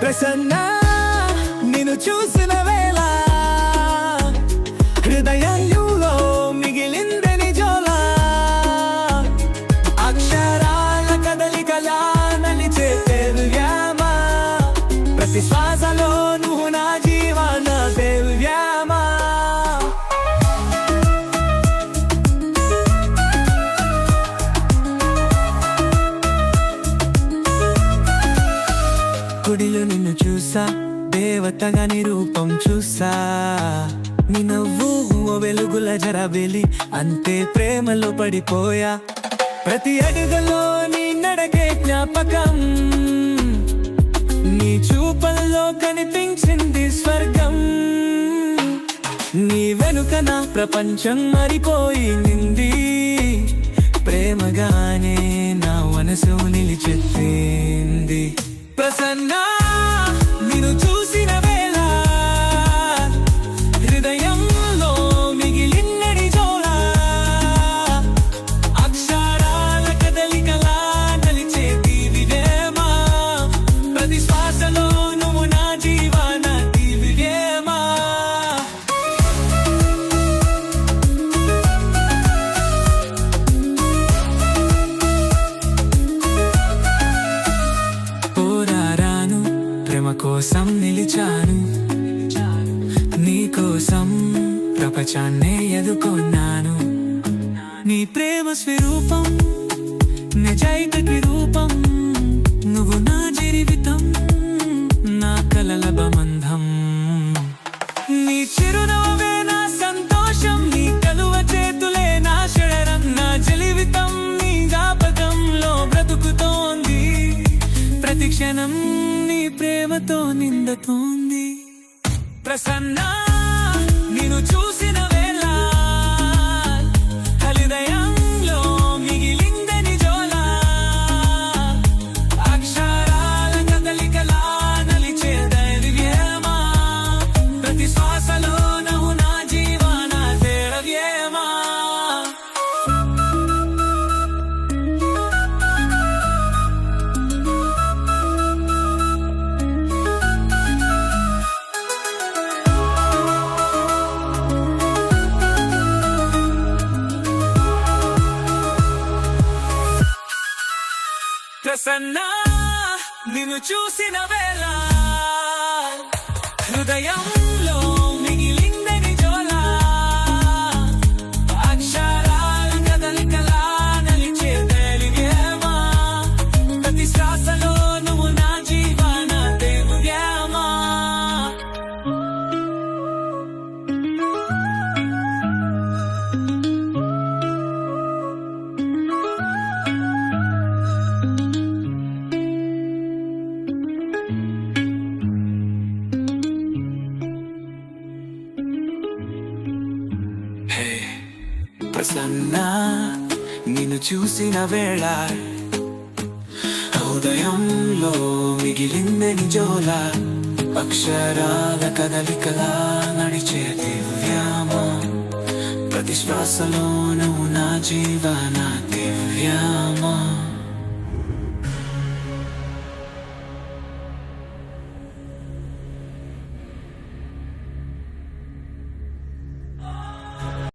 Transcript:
ప్రసన్న నేను చూసిన వేళ కుడిలో నిన్ను చూసా దేవతగా నీ రూపం చూసా. నీ నవ్వు వెలుగుల వెలుగుల జరబెలి అంతే ప్రేమలో పడిపోయా. ప్రతి అడుగులో నీ నడకే జ్ఞాపకం నీ చూపల్లో కనిపించింది స్వర్గం. నీ వెనుక నా ప్రపంచం మరిపోయింది ప్రేమగానే నా మనసు నిలిచెత్తింది. ప్రసన్న కోసం నిలిచాను. నీ కోసం ప్రపంచాన్నే ఎదుర్కొన్నాను. నీ ప్రేమ స్వరూపం నిజాయితీ ప్రతి నీ ప్రేమతో నిందతోంది ప్రసన్న నేను చూసిన సన్నా నిన్ను చూసిన వేళ హృదయం ప్రసన్న నిన్ను చూసిన వేళ హృదయంలో మిగిలిందని జోల అక్షరాల కదలికలా నడిచే దివ్యామ ప్రతి శ్వాసలోనూ నా జీవన దివ్యామా.